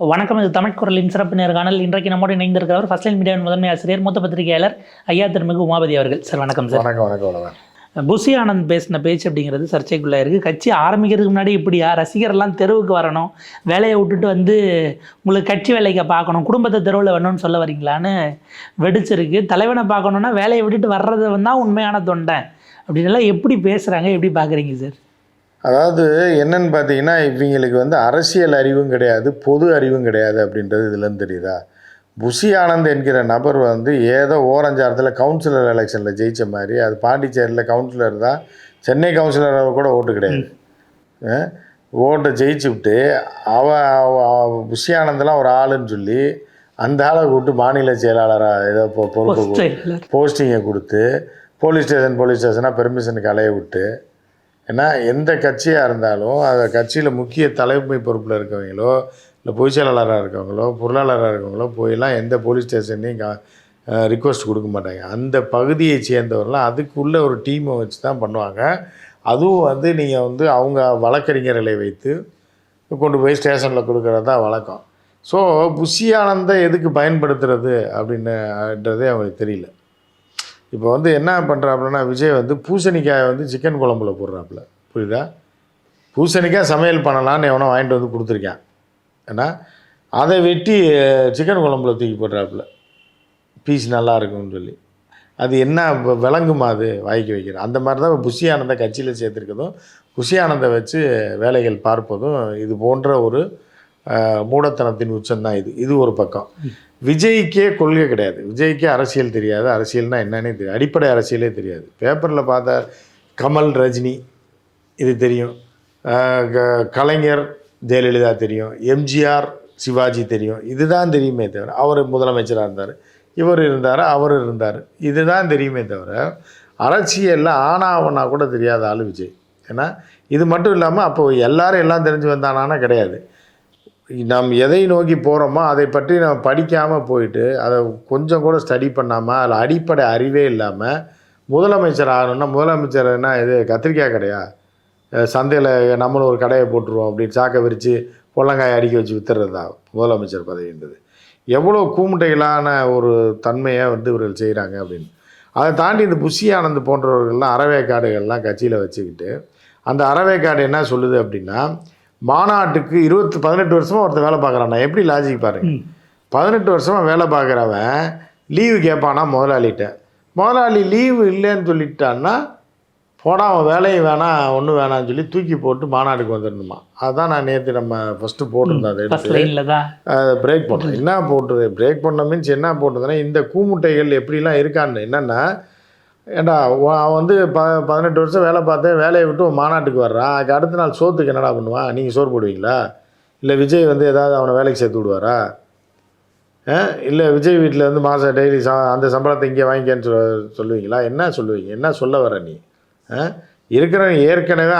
வணக்கம் இது தமிழ் குரலின் சிறப்பு நேர்காணல் இன்றைக்கு நம்மோடு இணைந்திருக்கிறவர் ஃபர்ஸ்ட் லைன் மீடியாவின் முதன்மை ஆசிரியர் மூத்த பத்திரிகையாளர் ஐயா திருமிகு உமாபதி அவர்கள். சார் வணக்கம் சார். வணக்கம் வணக்கம் புசி ஆனந்த் பேசின பேச்சு அப்படிங்கிறது சர்ச்சைக்குள்ளே இருக்குது கட்சி ஆரம்பிக்கிறதுக்கு முன்னாடி இப்படியா? ரசிகர்லாம் தெருவுக்கு வரணும். வேலையை விட்டுட்டு வந்து உங்களுக்கு கட்சி வேலைக்கு பார்க்கணும் குடும்பத்தை தெருவில் வரணும்னு சொல்ல வரீங்களான்னு வெடிச்சிருக்கு. தலைவனை பார்க்கணுன்னா வேலையை விட்டுட்டு வர்றது தான் உண்மையான தொண்டை. அப்படின்னு எல்லாம் எப்படி பேசுகிறாங்க எப்படி பார்க்குறீங்க சார்? அதாவது என்னன்னு பார்த்தீங்கன்னா இவங்களுக்கு வந்து அரசியல் அறிவும் கிடையாது பொது அறிவும் கிடையாது அப்படின்றது இதுலேருந்து தெரியுதா? புஷி ஆனந்த் என்கிற நபர் வந்து ஏதோ ஓரஞ்சாரத்தில் கவுன்சிலர் எலெக்ஷனில் ஜெயிச்ச மாதிரி அது பாண்டிச்சேரியில் கவுன்சிலர் தான் சென்னை கவுன்சிலர் கூட ஓட்டு கிடையாது. ஓட்டை ஜெயிச்சு விட்டு அவ அவ- அவ புஷி ஆனந்தெலாம் ஒரு ஆளுன்னு சொல்லி அந்த ஆளை கூப்பிட்டு மாநில செயலாளராக ஏதோ பொறுப்பு. போஸ்டிங்கை கொடுத்து போலீஸ் ஸ்டேஷன் போலீஸ் ஸ்டேஷனாக பெர்மிஷனுக்கு அலைய விட்டு ஏன்னா எந்த கட்சியாக இருந்தாலும் அந்த கட்சியில் முக்கிய தலைமை பொறுப்பில் இருக்கவங்களோ இல்லை பொதுச் செயலாளராக இருக்கவங்களோ பொருளாளராக இருக்கவங்களோ போயெல்லாம் எந்த போலீஸ் ஸ்டேஷன்லையும் ரிக்வஸ்ட் கொடுக்க மாட்டாங்க. அந்த பகுதியை சேர்ந்தவரெலாம் அதுக்குள்ளே ஒரு டீமை வச்சு தான் பண்ணுவாங்க. அதுவும் வந்து நீங்கள் வந்து அவங்க வழக்கறிஞர்களை வைத்து கொண்டு போய் ஸ்டேஷனில் கொடுக்குறது தான் வழக்கம் ஸோ புஷியானந்தை எதுக்கு பயன்படுத்துறது அப்படின்னுன்றதே அவங்களுக்கு தெரியல. இப்போ வந்து என்ன பண்ணுறாப்புலன்னா விஜய் வந்து பூசணிக்காயை வந்து சிக்கன் குழம்புல போடுறாப்புல. புரியுதா? பூசணிக்காய் சமையல் பண்ணலான்னு எவனோ வாங்கிட்டு வந்து கொடுத்துருக்கேன். ஏன்னா அதை வெட்டி சிக்கன் குழம்புல தூக்கி போடுறாப்புல. பீஸ் நல்லா இருக்கும்னு சொல்லி. அது என்ன விளங்குமா அது? வாய்க்கு வைக்கிற அந்த மாதிரி தான் புஷி ஆனந்த கட்சியில் சேர்த்துருக்கதும் புஷி ஆனந்தை வச்சு வேலைகள் பார்ப்பதும் இது போன்ற ஒரு மூடத்தனத்தின் உச்சம்தான் இது. இது ஒரு பக்கம். விஜய்க்கே கொள்கை கிடையாது. விஜய்க்கே அரசியல் தெரியாது. அரசியல்னால் என்னன்னே தெரியாது. அடிப்படை அரசியலே தெரியாது. பேப்பரில் பார்த்தா கமல் ரஜினி இது தெரியும். க- கலைஞர் ஜெயலலிதா தெரியும். எம்ஜிஆர் சிவாஜி தெரியும். இதுதான் தெரியுமே தவிர அவர் முதலமைச்சராக இருந்தார். இவர் இருந்தார் அவர் இருந்தார். இதுதான் தெரியுமே தவிர அரசியலில் ஆனாவனா கூட தெரியாத ஆள் விஜய். ஏன்னா இது மட்டும் இல்லாமல் அப்போ எல்லாரும் எல்லாம் தெரிஞ்சு வந்தானான்னா கிடையாது. நாம் எதை நோக்கி போகிறோமோ அதை பற்றி நம்ம படிக்காமல் போயிட்டு அதை கொஞ்சம் கூட ஸ்டடி பண்ணாமல் அதில் அடிப்படை அறிவே இல்லாமல் முதலமைச்சர் ஆகணும்னா முதலமைச்சர் என்ன இது கத்திரிக்காய் கடையா? சந்தையில் நம்மளும் ஒரு கடையை போட்டுருவோம் அப்படின்னு சாக்கை விரித்து பொள்ளங்காய் அடுக்கி வச்சு வித்துறதா முதலமைச்சர் பதவின்றது. எவ்வளோ கூமுட்டைகளான ஒரு தன்மையை வந்து இவர்கள் செய்கிறாங்க அப்படின்னு. அதை தாண்டி இந்த புஷி ஆனந்த் போன்றவர்கள்லாம் அறவேக்காடுகள்லாம் கட்சியில் வச்சுக்கிட்டு அந்த அறவேக்காடு என்ன சொல்லுது அப்படின்னா மாநாட்டுக்கு இருபத்து பதினெட்டு வருஷமாக ஒருத்தன் வேலை பார்க்குறான் எப்படி லாஜிக் பாருங்க ம். பதினெட்டு வருஷமாக வேலை பார்க்குறவன் லீவு கேட்பானா முதலாளிகிட்ட முதலாளி லீவு இல்லைன்னு சொல்லிட்டான்னா போடா அவன் வேலையும் வேணாம் ஒன்றும் வேணாம்னு சொல்லி தூக்கி போட்டு மாநாட்டுக்கு வந்துடணுமா? அதுதான் நான் நேற்று நம்ம ஃபஸ்ட்டு போட்டிருந்தோம். அதை ஃபர்ஸ்ட் எடுத்து பிரேக் பண்ணோம். என்ன போட்டுது? பிரேக் பண்ண மீன்ஸ் என்ன போட்டதுன்னா இந்த கூமுட்டைகள் எப்படிலாம் இருக்கான்னு. என்னென்னா ஏண்டா அவன் வந்து ப பதினெட்டு வருஷம் வேலை பார்த்தேன் வேலையை விட்டு மாநாட்டுக்கு வர்றான் அதுக்கு அடுத்த நாள் சோத்துக்கு என்னடா பண்ணுவான் நீங்கள் சோறு போடுவீங்களா? இல்லை விஜய் வந்து ஏதாவது அவனை வேலைக்கு சேர்த்து விடுவாரா? இல்லை விஜய் வீட்டில் இருந்து மாதம் டெய்லி சா அந்த சம்பளத்தை இங்கே வாங்கிக்கன்னு சொல் சொல்லுவீங்களா? என்ன சொல்லுவீங்க? என்ன சொல்ல வர நீ? இருக்கிற ஏற்கனவே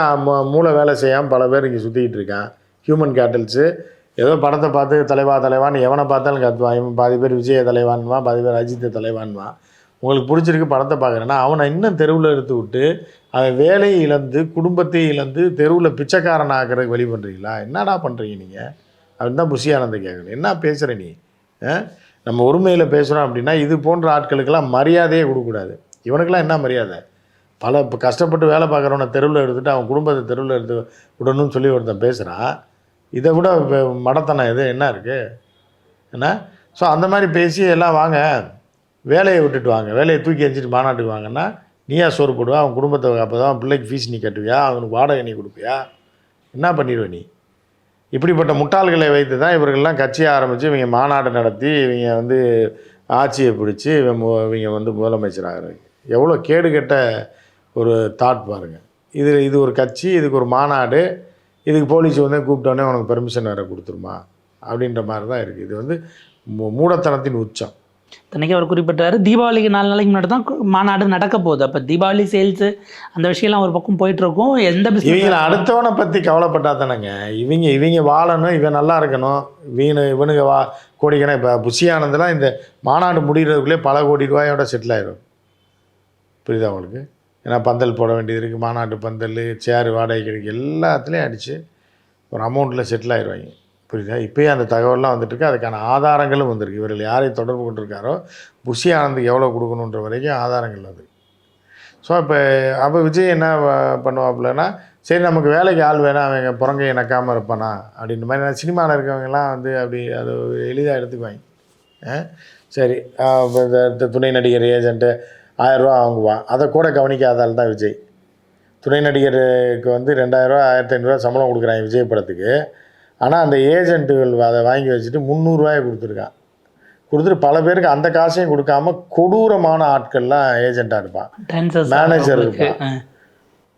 மூளை வேலை செய்யாமல் பல பேர் இங்கே சுற்றிக்கிட்டு இருக்கான். ஹியூமன் கேட்டல்ஸு ஏதோ படத்தை பார்த்து தலைவா தலைவான்னு எவனை பார்த்தாலும் கத்துவான். இவன் பாதி பேர் விஜய தலைவான்வான் பாதி பேர் அஜித் தலைவான்வான் உங்களுக்கு பிடிச்சிருக்கு படத்தை பார்க்குறேன்னா அவனை இன்னும் தெருவில் எடுத்து விட்டு அதை வேலையை இழந்து குடும்பத்தை இழந்து தெருவில் பிச்சைக்காரன் ஆக்கிறதுக்கு வழி பண்ணுறீங்களா என்னடா பண்ணுறீங்க நீங்கள் அப்படின்னு தான் புஷி கேட்கணும் என்ன பேசுகிற நீ? ஆ? நம்ம உரிமையில் பேசுகிறோம் அப்படின்னா இது போன்ற ஆட்களுக்கெல்லாம் மரியாதையே கொடுக்கக்கூடாது. இவனுக்கெல்லாம் என்ன மரியாதை? பல இப்போ கஷ்டப்பட்டு வேலை பார்க்குறவனை தெருவில் எடுத்துகிட்டு அவன் குடும்பத்தை தெருவில் எடுத்து விடணும்னு சொல்லி ஒருத்தன் பேசுகிறான் இதை விட மடத்தனம் எது? என்ன இருக்குது என்ன? ஸோ அந்த மாதிரி பேசி எல்லாம் வாங்க. வேலையை விட்டுட்டு வாங்க. வேலையை தூக்கி எரிஞ்சிட்டு மாநாட்டுக்கு வாங்கன்னா நீயா சோறு போடுவா அவன் குடும்பத்தை அப்போ தான் பிள்ளைக்கு ஃபீஸ் நீ கட்டுவியா அவனுக்கு வாடகை நீ கொடுப்பியா? என்ன பண்ணிடுவ நீ? இப்படிப்பட்ட முட்டாள்களை வைத்து தான் இவர்கள்லாம் கட்சியை ஆரம்பித்து இவங்க மாநாடு நடத்தி இவங்க வந்து ஆட்சியை பிடிச்சி இவங்க மு- இவங்க வந்து முதலமைச்சர் ஆகிறாங்க எவ்வளோ கேடுகெட்ட ஒரு தாட் பாருங்கள் இது இது ஒரு கட்சி இதுக்கு ஒரு மாநாடு இதுக்கு போலீஸ் வந்து கூப்பிட்டோன்னே உனக்கு பெர்மிஷன் வேறு கொடுத்துருமா? அப்படின்ற மாதிரி தான் இருக்குது இது வந்து மூ- மூடத்தனத்தின் உச்சம். தன்னைக்கு அவர் குறிப்பிட்டாரு. தீபாவளிக்கு நாலு நாளைக்கு முன்னாடி தான் மாநாடு நடக்க போகுது அப்போ தீபாவளி சேல்ஸு அந்த விஷயம்லாம் ஒரு பக்கம் போயிட்டு இருக்கும் எந்த இவங்களை பிஸ்னஸ் அடுத்தவனை பற்றி கவலைப்பட்டா தானேங்க. இவங்க இவங்க வாழணும் இவன் நல்லா இருக்கணும். இவனு இவனுங்க வா கோடிக்கணா இப்போ புஷியானந்தெல்லாம் இந்த மாநாடு முடிகிறதுக்குள்ளே பல கோடி ரூபாயோட செட்டில் ஆயிரும். புரியுதா உங்களுக்கு? ஏன்னா பந்தல் போட வேண்டியது இருக்குது மாநாட்டு பந்தல் சேர் வாடகை கிடைக்கு எல்லாத்துலேயும் அடித்து ஒரு அமௌண்ட்டில் செட்டில் ஆயிடுவாங்க புரியுதா? இப்போயே அந்த தகவல்லாம் வந்துட்டுருக்கு. அதுக்கான ஆதாரங்களும் வந்திருக்கு. இவர்கள் யாரை தொடர்பு கொண்டிருக்காரோ புஷி ஆனந்துக்கு எவ்வளோ கொடுக்கணுன்ற வரைக்கும் ஆதாரங்கள் அது. ஸோ இப்போ அப்போ விஜய் என்ன பண்ணுவாப்புலன்னா சரி நமக்கு வேலைக்கு ஆள் வேணாம் அவங்க புறங்கையை நக்காமல் இருப்பானா அப்படின்ற மாதிரி. சினிமாவில் இருக்கவங்கலாம் வந்து அப்படி அது எளிதாக எடுத்துக்குவாங்க. ஆ? சரி இந்த இந்த துணை நடிகர் ஏஜென்ட்டு ஆயிரரூவா வாங்குவான் அதை கூட கவனிக்காத ஆள் தான் விஜய். துணை நடிகருக்கு வந்து ரெண்டாயிரரூவா ஆயிரத்தி ஐநூறுரூவா சம்பளம் கொடுக்குறாங்க விஜய் படத்துக்கு. ஆனால் அந்த ஏஜென்ட்டுகள் அதை வாங்கி வச்சுட்டு முந்நூறுரூவாயை கொடுத்துருக்கான். கொடுத்துட்டு பல பேருக்கு அந்த காசையும் கொடுக்காம கொடூரமான ஆட்கள்லாம் ஏஜென்ட்டாக இருப்பான். Manager இருப்பான்.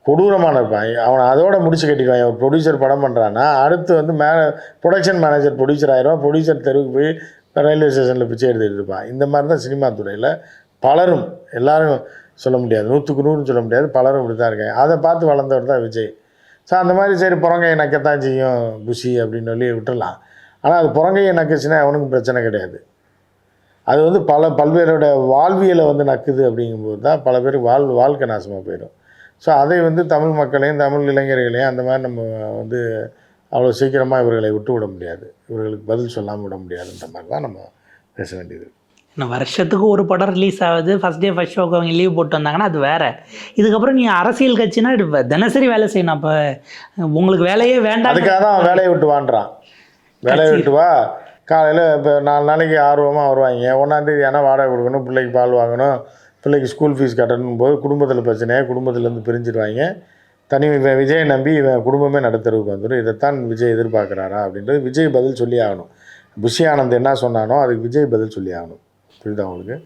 கொடூரமான இருப்பான். அவனை அதோட முடிச்சு கட்டிடுவான் ஒரு ப்ரொடியூசர் படம் பண்ணுறான்னா அடுத்து வந்து மே ப்ரொடக்ஷன் மேனேஜர் ப்ரொடியூசர் ஆயிரும் ப்ரொடியூசர் தெருவுக்கு போய் ரயில்வே ஸ்டேஷனில் பிச்சை எடுத்துகிட்டு இருப்பான். இந்த மாதிரி தான் சினிமா துறையில் பலரும் எல்லாரும் சொல்ல முடியாது. நூற்றுக்கு நூறுன்னு சொல்ல முடியாது. பலரும் இப்படி தான் இருக்காங்க. அதை பார்த்து வளர்ந்தவர் தான் விஜய். ஸோ அந்த மாதிரி சரி புறங்கையை நக்கத்தான் செய்யும் புஷி அப்படின்னு சொல்லி விட்டுறலாம் ஆனால் அது புறங்கையை நக்குச்சுன்னா அவனுக்கும் பிரச்சனை கிடையாது. அது வந்து பல பல்வேரோட வாழ்வியலை வந்து நக்குது அப்படிங்கும்போது தான் பல பேருக்கு வாழ் வாழ்க்கை நாசமாக போயிடும். ஸோ அதை வந்து தமிழ் மக்களையும் தமிழ் இளைஞர்களையும் அந்த மாதிரி நம்ம வந்து அவ்வளோ சீக்கிரமாக இவர்களை விட்டு விட முடியாது. இவர்களுக்கு பதில் சொல்லாமல் விட முடியாதுன்ற மாதிரி தான் நம்ம பேச வேண்டியது இன்னும் வருஷத்துக்கு ஒரு படம் ரிலீஸ் ஆகுது. ஃபஸ்ட் டே ஃபஸ்ட் ஷோக்கு அவங்க லீவ் போட்டு வந்தாங்கன்னா அது வேற. இதுக்கப்புறம் நீ அரசியல் கட்சினா தினசரி வேலை செய்யணும் அப்போ. உங்களுக்கு வேலையே வேண்டாம். அதுக்காக தான் வேலையை விட்டு வாண்டுறான் வேலையை விட்டு வா. காலையில் இப்போ நாலு நாளைக்கு ஆர்வமாக வருவாங்க. ஒன்றாந்தேதி ஆனால் வாடகை கொடுக்கணும் பிள்ளைக்கு பால் வாங்கணும் பிள்ளைக்கு ஸ்கூல் ஃபீஸ் கட்டணும் போது குடும்பத்தில் பிரச்சனையாக குடும்பத்துலேருந்து பிரிஞ்சிடுவாங்க தனி இவன் விஜயை நம்பி இவன் குடும்பமே நடுத்தருவுக்கு வந்துடும் இதைத்தான் விஜய் எதிர்பார்க்குறாரா அப்படின்றது விஜய் பதில் சொல்லி ஆகணும். புஷி ஆனந்த் என்ன சொன்னானோ அதுக்கு விஜய் பதில் சொல்லி ஆகணும். புரியுதா உங்களுக்கு?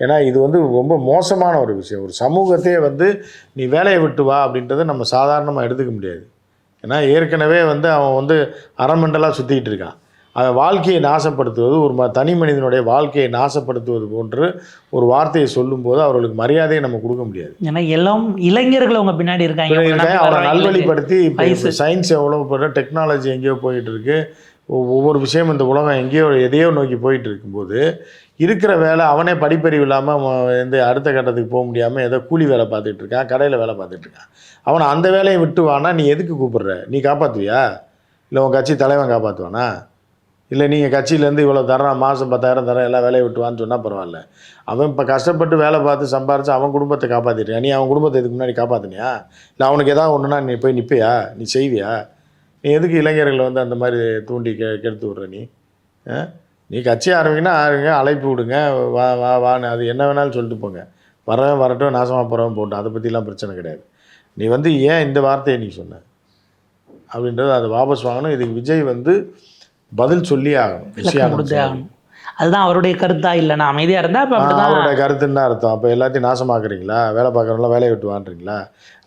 ஏன்னா இது வந்து ரொம்ப மோசமான ஒரு விஷயம். ஒரு சமூகத்தையே வந்து நீ வேலையை விட்டு வா அப்படின்றத நம்ம சாதாரணமாக எடுத்துக்க முடியாது. ஏன்னா ஏற்கனவே வந்து அவன் வந்து அறமண்டலாக சுற்றிக்கிட்டு இருக்கான். அவன் வாழ்க்கையை நாசப்படுத்துவது ஒரு ம தனி மனிதனுடைய வாழ்க்கையை நாசப்படுத்துவது போன்று ஒரு வார்த்தையை சொல்லும்போது அவர்களுக்கு மரியாதையை நம்ம கொடுக்க முடியாது. ஏன்னா எல்லாம் இளைஞர்கள் அவங்க பின்னாடி இருக்காங்க. வர்றவங்களுக்கு நல்வழிப்படுத்தி. சயின்ஸ் எவ்வளோ போகிற டெக்னாலஜி எங்கேயோ போயிட்டு இருக்கு. ஒவ்வொரு விஷயம் இந்த உலகம் எங்கேயோ எதையோ நோக்கி போயிட்டு இருக்கும்போது இருக்கிற வேலை அவனே படிப்பறிவு இல்லாமல் வந்து அடுத்த கட்டத்துக்கு போக முடியாமல் ஏதோ கூலி வேலை பார்த்துட்டு இருக்கான் கடையில் வேலை பார்த்துட்டு இருக்கான் அவனை அந்த வேலையை விட்டு வானா நீ எதுக்கு கூப்பிடுற? நீ காப்பாற்றுவியா இல்லை உன் கட்சி தலைவன் காப்பாற்றுவானா இல்லை நீங்கள் கட்சியிலேருந்து இவ்வளோ தரான் மாதம் பத்தாயிரம் தரேன் எல்லா வேலையை விட்டுவான்னு சொன்னால் பரவாயில்ல. அவன் இப்போ கஷ்டப்பட்டு வேலை பார்த்து சம்பாரித்து அவன் குடும்பத்தை காப்பாற்றிருக்கான் நீ அவன் குடும்பத்தை இதுக்கு முன்னாடி காப்பாற்றினியா இல்லை அவனுக்கு எதாவது ஒன்றுனா நீ போய் நிற்பியா நீ செய்வியா? நீ எதுக்கு இளைஞர்களை வந்து அந்த மாதிரி தூண்டி கெ கெடுத்து விட்ற நீ? நீ கட்சி ஆரம்பிங்கன்னா ஆரம்பிங்க அழைப்பு விடுங்க வா வா வான்னு அது என்ன வேணாலும் சொல்லிட்டு போங்க. வரவன் வரட்டும் நாசமாக போகிறவன் போட்டோம் அதை பற்றிலாம் பிரச்சனை கிடையாது. நீ வந்து ஏன் இந்த வார்த்தையை நீ சொன்ன? அப்படின்றது அதை வாபஸ் வாங்கணும். இதுக்கு விஜய் வந்து பதில் சொல்லியே ஆகணும். விஷயம் கொடுத்தே ஆகணும். அதுதான் அவருடைய கருத்தா? இல்லை நான் அமைதியாக இருந்தால் இப்போ அப்படிதான். அவரோட கருத்துன்னு தான் அர்த்தம். அப்போ எல்லாத்தையும் நாசமாக்குறீங்களா? வேலை பார்க்குறவங்களாம் வேலையை விட்டு வாண்டுறீங்களா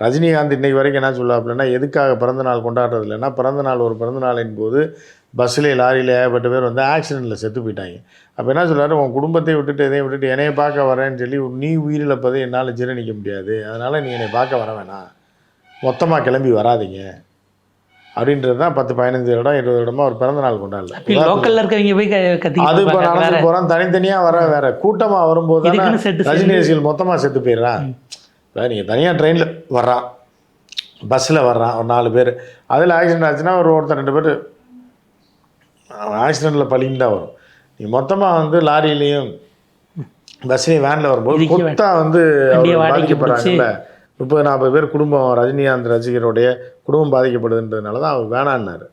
ரஜினிகாந்த் இன்னைக்கு வரைக்கும் என்ன சொல்லுவாப்புலன்னா எதுக்காக பிறந்த நாள் கொண்டாடுறது இல்லைன்னா பிறந்த நாள் ஒரு பிறந்த நாளின் போது பஸ்ஸில் லாரியில் ஏகப்பட்ட பேர் வந்து ஆக்சிடெண்ட்டில் செத்து போயிட்டாங்க. அப்போ என்ன சொல்றாரு? உன் குடும்பத்தை விட்டுட்டு எதையும் விட்டுட்டு என்னைய பார்க்க வரேன்னு சொல்லி நீ உயிரிழப்பதை என்னால் ஜீரணிக்க முடியாது. அதனால் நீ என்னை பார்க்க வர வேணாம். மொத்தமாக கிளம்பி வராதீங்க. அப்படின்றது தான் பத்து பதினஞ்சு இடம் இருபது இடமா ஒரு பிறந்த நாள் கொண்டாடல. லோக்கல்ல இருக்கவங்க போய் க- அது இப்போ நடந்து போகிறான் தனித்தனியாக வர வேற. கூட்டமாக வரும்போது தானே இதுக்குன்னு செட்டு ரஜினி ரசிகர்கள் மொத்தமாக செத்து போயிடுறான். நீங்கள் தனியாக ட்ரெயினில் வர்றான். பஸ்ஸில் வர்றான் ஒரு நாலு பேர். அதில் ஆக்சிடென்ட் ஆச்சுன்னா ஒரு ஒருத்தர் ரெண்டு பேர். ஆக்சிடெண்ட்டில் பலின்னு தான் வரும். நீ மொத்தமாக வந்து லாரியிலையும் பஸ்லேயும் வேனில் வரும்போது இதுக்கே வே- கொத்தா வந்து பாதிக்கப்படுறாங்கல்ல முப்பது நாற்பது பேர் குடும்பம் ரஜினிகாந்த் ரசிகருடைய குடும்பம் பாதிக்கப்படுதுன்றதுனால தான் அவர் வேணான்னாரு.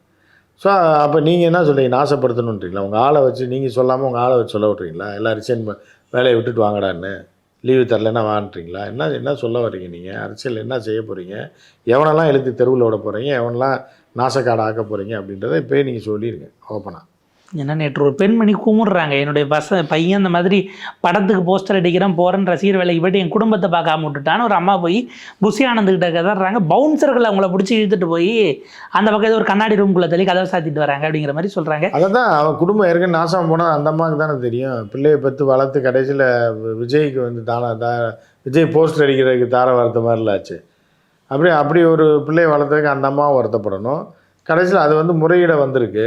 ஸோ அப்போ நீங்கள் என்ன சொன்னீங்க நாசப்படுத்தணுன்றீங்களா உங்கள் ஆளை வச்சு நீங்கள் சொல்லாமல் உங்கள் ஆளை வச்சு சொல்ல விட்றீங்களா? எல்லாம் ரிசைன் வேலையை விட்டுட்டு வாங்கடான்னு? லீவு தரலன்னா வான்றீங்களா என்ன என்ன சொல்ல வர்றீங்க நீங்கள் அரசியல் என்ன செய்ய போகிறீங்க எவனெல்லாம் எழுத்து தெருவில் விட போகிறீங்க எவனெல்லாம் நாசக்காடை ஆக்க போகிறீங்க அப்படின்றத இப்போயே நீங்கள் சொல்லிடுங்க ஓப்பனாக என்ன நேற்று ஒரு பெண்மணி குமுறுறாங்க. என்னுடைய பச பையன் இந்த மாதிரி படத்துக்கு போஸ்டர் அடிக்கிறேன் போகிறேன் ரசிகர் வேலைக்கு போய்ட்டு என் குடும்பத்தை பார்க்காம விட்டுட்டான்னு ஒரு அம்மா போய் புசி ஆனந்துக்கிட்ட கதறாங்க. பவுன்சர்கள் அவங்கள பிடிச்சி இழுத்துட்டு போய் அந்த பக்கம் ஏதோ ஒரு கண்ணாடி ரூம்குள்ளே தள்ளி கதவை சாத்திட்டு வராங்க அப்படிங்கிற மாதிரி சொல்கிறாங்க அதை தான் அவன் குடும்பம் ஏற்கனவே நாசம் போனால் அந்த அம்மாவுக்கு தானே தெரியும். பிள்ளையை பெற்று வளர்த்து கடைசியில் விஜய்க்கு வந்து தானா தா விஜய் போஸ்டர் அடிக்கிறதுக்கு தார வார்த்தை மாதிரில ஆச்சு. அப்படி அப்படி ஒரு பிள்ளையை வளர்த்ததுக்கு அந்த அம்மாவும் வருத்தப்படணும். கடைசியில் அது வந்து முறையீட வந்திருக்கு.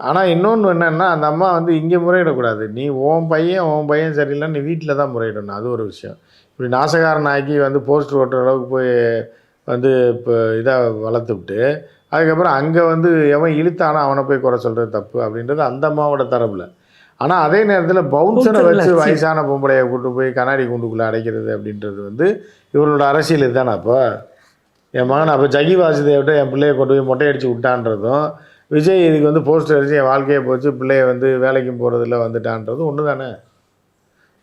ஆனால் இன்னொன்று என்னென்னா அந்த அம்மா வந்து இங்கே முறையிடக்கூடாது. நீ உன் பையன் உன் பையன் சரியில்லைன்னு நீ வீட்டில் தான் முறையிடணும். அது ஒரு விஷயம். இப்படி நாசகாரன் ஆக்கி வந்து போஸ்டர் ஓட்டுற அளவுக்கு போய் வந்து இப்போ இதாக வளர்த்து விட்டு அதுக்கப்புறம் அங்கே வந்து எவன் இழுத்தானோ அவனை போய் குறை சொல்கிறது தப்பு அப்படின்றது அந்த அம்மாவோட தரப்பில். ஆனால் அதே நேரத்தில் பவுன்சரை வச்சு வயசான பொம்பளையை கூட்டு போய் கண்ணாடி கூண்டுக்குள்ளே அடைக்கிறது அப்படின்றது வந்து இவரோட அரசியல் இதுதானே அப்போ? என் மகன் அப்போ ஜகி வாசுதேவ்கிட்ட என் பிள்ளையை கொண்டு போய் மொட்டை அடித்து விட்டான்றதும் விஜய் இதுக்கு வந்து போஸ்டர் அடித்து என் வாழ்க்கையை போச்சு பிள்ளைய வந்து வேலைக்கும் போகிறதில்ல வந்துட்டான்றது ஒன்று தானே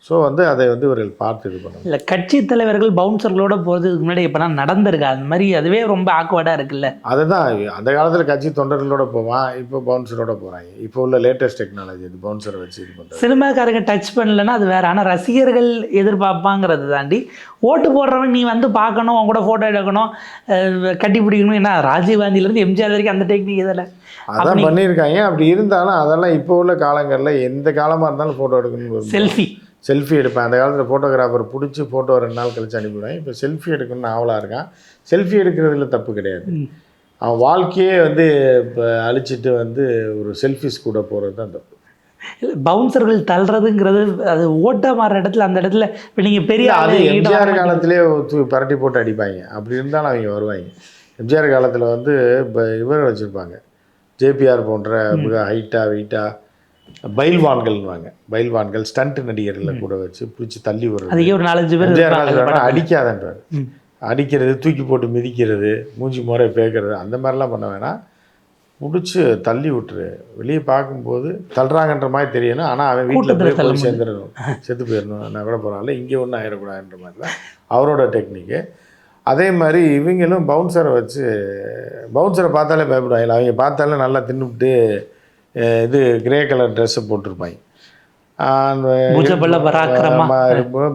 ஸோ வந்து அதை வந்து இவர்கள் பார்த்து இது பண்ணணும். இல்லை கட்சி தலைவர்கள் பவுன்சர்களோட போகிறதுக்கு முன்னாடி இப்போலாம் நடந்திருக்கா. அந்த மாதிரி அதுவே ரொம்ப ஆக்வர்டாக இருக்குல்ல. அதுதான் அந்த காலத்தில் கட்சி தொண்டர்களோட போவான் இப்போ பவுன்சரோட போகிறாங்க இப்போ உள்ள லேட்டஸ்ட் டெக்னாலஜி இது பவுன்சரை வச்சு இது பண்ணுறது சினிமாக்காரங்க டச் பண்ணலன்னா அது வேற. ஆனால் ரசிகர்கள் எதிர்பார்ப்பாங்கிறத தாண்டி ஓட்டு போடுறவன் நீ வந்து பார்க்கணும் அவங்க கூட ஃபோட்டோ எடுக்கணும் கட்டி பிடிக்கணும். என்ன ராஜீவ்காந்திலேருந்து எம்ஜிஆர் வரைக்கும் அந்த டெக்னிக் இதில் அதான் பண்ணியிருக்காங்க. அப்படி இருந்தாலும் அதெல்லாம் இப்போ உள்ள காலங்களில் எந்த காலமாக இருந்தாலும் ஃபோட்டோ விரும்புவாங்க. செல்ஃபி செல்ஃபி எடுப்பேன். அந்த காலத்தில் ஃபோட்டோகிராஃபர் பிடிச்சி ஃபோட்டோ ரெண்டு நாள் கழிச்சு அனுப்பிவிடுவேன் இப்போ செல்ஃபி எடுக்கணும்னு ஆவலாக இருக்கான். செல்ஃபி எடுக்கிறதுல தப்பு கிடையாது. அவன் வாழ்க்கையே வந்து இப்போ அழிச்சிட்டு வந்து ஒரு செல்ஃபிஸ் கூட போகிறது தான் தப்பு. பவுன்சர்கள் தள்ளுறதுங்கிறது அது ஓட்டா மாறுற இடத்துல அந்த இடத்துல இப்போ நீங்கள் பெரிய அது எம்ஜிஆர் காலத்திலே பரட்டி போட்டு அடிப்பாங்க. அப்படி இருந்தாலும் அவங்க வருவாங்க. எம்ஜிஆர் காலத்தில் வந்து இப்போ இவர் வச்சுருப்பாங்க. ஜேபிஆர் போன்ற மிக ஹைட்டாக வெயிட்டாக பைல்வான்கள்னுவாங்க பைல்வான்கள் ஸ்டண்ட் நடிகர்களை கூட வச்சு பிடிச்சி தள்ளி விடுறது. அதுக்கே ஒரு நாலஞ்சு பேர். அடிக்காதன்றார். அடிக்கிறது தூக்கி போட்டு மிதிக்கிறது மூஞ்சி முறை பேக்கிறது அந்த மாதிரிலாம் பண்ண வேணாம் பிடிச்சி தள்ளி விட்டுரு. வெளியே பார்க்கும்போது தள்ளுறாங்கன்ற மாதிரி தெரியணும். ஆனால் அவன் வீட்டில் போய் போய். சேர்ந்துடணும். செத்து போயிடணும். நான் கூட பரவாயில்ல இங்கே ஒன்றும் ஆயிடக்கூடாதுன்ற மாதிரி தான் அவரோட டெக்னிக்கு. அதே மாதிரி இவங்களும் பவுன்சரை வச்சு பவுன்சரை பார்த்தாலே பயப்படுவாங்க அவங்க பார்த்தாலே நல்லா தின்னுபிட்டு அஹ், இது கிரே கலர் ட்ரெஸ்ஸை போட்டிருப்பாங்க.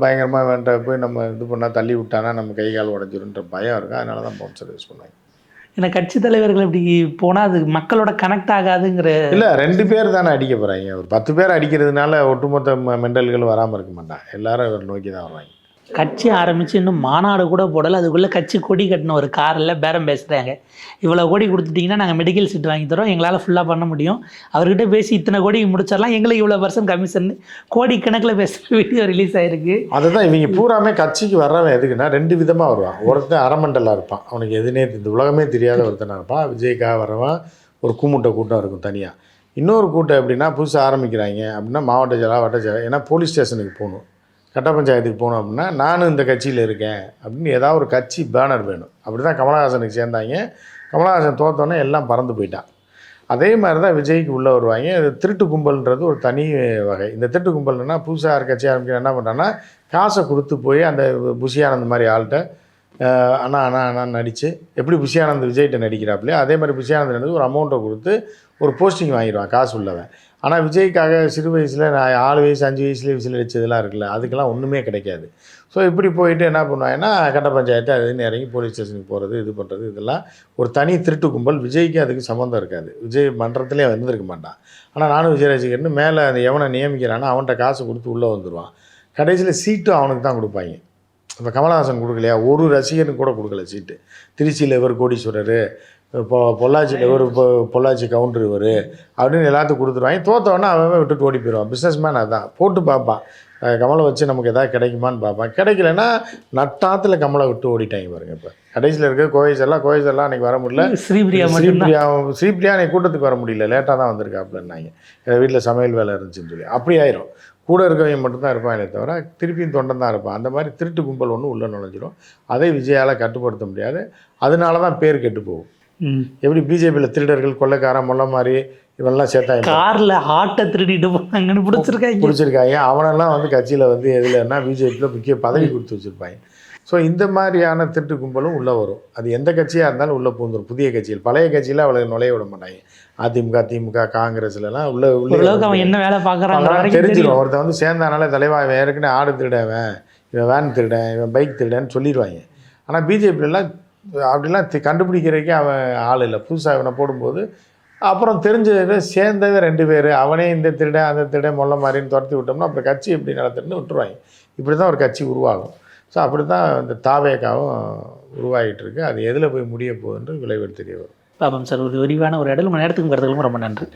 பயங்கரமாக வேண்ட போய் நம்ம இது பண்ணால் தள்ளி விட்டானா நம்ம கை கால் உடஞ்சிருன்ற பயம் இருக்கும் அதனால தான் பவுன்சர் யூஸ் பண்ணுவாங்க. ஏன்னா கட்சி தலைவர்கள் இப்படி போனால் அது மக்களோட கனெக்ட் ஆகாதுங்கிற இல்லை ரெண்டு பேர் தானே அடிக்க போகிறாங்க ஒரு பத்து பேர் அடிக்கிறதுனால ஒட்டுமொத்த மெண்டல்கள் வராமல் இருக்க மாட்டான் எல்லாரும் இவர் நோக்கி தான் வருவாங்க கட்சி ஆரம்பித்து இன்னும் மாநாடு கூட போடலை. அதுக்குள்ளே கட்சி கொடி கட்டின ஒரு காரில் பேரம் பேசுகிறாங்க இவ்வளோ கோடி கொடுத்துட்டிங்கன்னா நாங்கள் மெடிக்கல் சீட் வாங்கி தரோம். எங்களால் ஃபுல்லாக பண்ண முடியும். அவர்கிட்ட பேசி இத்தனை கோடி முடிச்சிடலாம். எங்களுக்கு இவ்வளோ பர்சன்ட் கமிஷன் கோடி கணக்கில் பேசுகிற வீடியோ ரிலீஸ் ஆகிருக்கு அதுதான் இவங்க பூராமே கட்சிக்கு வர்றவன் எதுக்குன்னா ரெண்டு விதமாக வருவான். ஒருத்தன் அறமண்டலாக இருப்பான். அவனுக்கு எதுனே இந்த உலகமே தெரியாத ஒருத்தனாக இருப்பான். விஜய்க்காக வரவன் ஒரு கூமுட்டை கூட்டம் இருக்கும் தனியாக இன்னொரு கூட்டம் எப்படின்னா புதுசாக ஆரம்பிக்கிறாங்க. அப்படின்னா மாவட்ட செயலா வட்ட செயலா ஏன்னா போலீஸ் ஸ்டேஷனுக்கு போகணும். கட்ட பஞ்சாயத்துக்கு போனோம் அப்படின்னா நானும் இந்த கட்சியில் இருக்கேன் அப்படின்னு ஏதாவது ஒரு கட்சி பேனர் வேணும். அப்படி தான் கமலஹாசனுக்கு சேர்ந்தாங்க. கமலஹாசன் தோத்தோன்னே எல்லாம் பறந்து போயிட்டான். அதே மாதிரி தான் விஜய்க்கு உள்ளே வருவாங்க. இது திருட்டு கும்பல்ன்றது ஒரு தனி வகை. இந்த திருட்டு கும்பல்னா புதுசாக ஒரு கட்சி ஆரம்பிக்கிற என்ன பண்ணுறான்னா காசை கொடுத்து போய் அந்த புஷியானந்த் மாதிரி ஆள்கிட்ட அண்ணா அண்ணா அண்ணா நடித்து எப்படி புஷியானந்த் விஜய்கிட்ட நடிக்கிறாப்புலையோ அதே மாதிரி புஷியானந்த் ஒரு அமௌண்ட்டை கொடுத்து ஒரு போஸ்டிங் வாங்கிடுவான் காசு உள்ளவன். ஆனால் விஜய்க்காக சிறு வயசில் நான் ஆறு வயசு அஞ்சு வயசுலேயே விசில் அடிச்சதெல்லாம் இருக்குல்ல அதுக்கெல்லாம் ஒன்றுமே கிடைக்காது. ஸோ இப்படி போயிட்டு என்ன பண்ணுவாங்கன்னா கட்ட பஞ்சாயத்து அது இறங்கி போலீஸ் ஸ்டேஷனுக்கு போகிறது இது பண்ணுறது இதெல்லாம் ஒரு தனி திருட்டு கும்பல் விஜய்க்கு அதுக்கு சம்மந்தம் இருக்காது. விஜய் மன்றத்திலே வந்திருக்க மாட்டான். ஆனால் நானும் விஜய் ரசிகர்னு மேலே அந்த எவனை நியமிக்கிறானோ அவன்கிட்ட காசு கொடுத்து உள்ளே வந்துடுவான் கடைசியில் சீட்டும் அவனுக்கு தான் கொடுப்பாங்க. இப்போ கமலஹாசன் கொடுக்கலையா? ஒரு ரசிகனுக்கு கூட கொடுக்கல சீட்டு. திருச்சியில் இவர் கோடீஸ்வரர் இப்போ பொள்ளாச்சியில் இவர் இப்போ பொள்ளாச்சி கவுண்டர் இவர். அப்படின்னு எல்லாத்துக்கும் கொடுத்துருவாங்க. தோத்தவொடனே அவன் விட்டுட்டு ஓடி போயிடுவான். பிஸ்னஸ் மேன் அதான். போட்டு பார்ப்பான். கமலை வச்சு நமக்கு எதாவது கிடைக்குமான்னு பார்ப்பான். கிடைக்கலன்னா நட்டாத்தில் கமலை விட்டு ஓடிட்டாங்க பாருங்க இப்போ. கடைசியில் இருக்க கோவைஸ் எல்லாம் அன்றைக்கி வர முடியல. ஸ்ரீபிரியா ஸ்ரீபிரியா ஸ்ரீபிரியா அன்னைக்கு கூட்டத்துக்கு வர முடியல. லேட்டாக தான் வந்திருக்காப்புலன்னாங்க. எங்கள் வீட்டில் சமையல் வேலை இருந்துச்சுன்னு சொல்லி. அப்படி ஆயிரும். கூட இருக்கவங்க மட்டும்தான் இருப்பாங்களே தவிர திருப்பியும் தொண்டன் தான் இருப்பான். அந்த மாதிரி திருட்டு கும்பல் ஒன்று உள்ளே நுழைஞ்சிரும். அதை விஜயால் கட்டுப்படுத்த முடியாது. அதனால தான் பேர் கெட்டு போகும். எப்படி பிஜேபியில் திருடர்கள் கொள்ளைக்காரன் முல்லை மாதிரி இவெல்லாம் சேர்த்தாங்க. கார்ல ஆட்டை திருடிட்டு போனாங்கன்னு பிடிச்சிருக்காங்க. பிடிச்சிருக்காங்க. அவனெல்லாம் வந்து கட்சியில் வந்து எதுலன்னா பிஜேபியில் முக்கிய பதவி கொடுத்து வச்சுருப்பாங்க. ஸோ இந்த மாதிரியான திருட்டு கும்பலும் உள்ளே வரும். அது எந்த கட்சியாக இருந்தாலும் உள்ளே பூந்துரும் புதிய கட்சியில். பழைய கட்சியில் அவளை நுழைய விட மாட்டாங்க. அதிமுக திமுக காங்கிரஸ்லலாம் உள்ள ஓரளவுக்கு அவன் உள்ள என்ன வேலை பார்க்குறாங்க தெரிஞ்சிடும் ஒருத்தன் வந்து சேர்ந்தானாலே தலைவா இவன் ஏற்கனவே ஆடு திருடவன் இவன் வேன் திருடன் இவன் பைக் திருடன்னு சொல்லிடுவாங்க ஆனால் பிஜேபியிலலாம் அப்படிலாம் தி- கண்டுபிடிக்கிறதுக்கே அவன் ஆள் இல்லை. புதுசாக இவனை போடும்போது அப்புறம் தெரிஞ்சது சேர்ந்தவன் ரெண்டு பேர். அவனே இந்த திருடன் அந்த திருடன் மொல்ல மாதிரின்னு துரத்தி விட்டோம்னா அப்புறம் கட்சி எப்படி நடத்துறதுன்னு விட்டுருவாங்க. இப்படி தான் ஒரு கட்சி உருவாகும். ஸோ அப்படி தான் இந்த தாவேக்காவும் உருவாகிட்டு இருக்கு அது எதில் போய் முடிய போகுதுன்ற விளைவு தெரிய வரும். பாபம் சார் ஒரு விரிவான ஒரு இடம் உங்கள் நேரத்துக்கு வரதுக்கும் ரொம்ப நன்றி.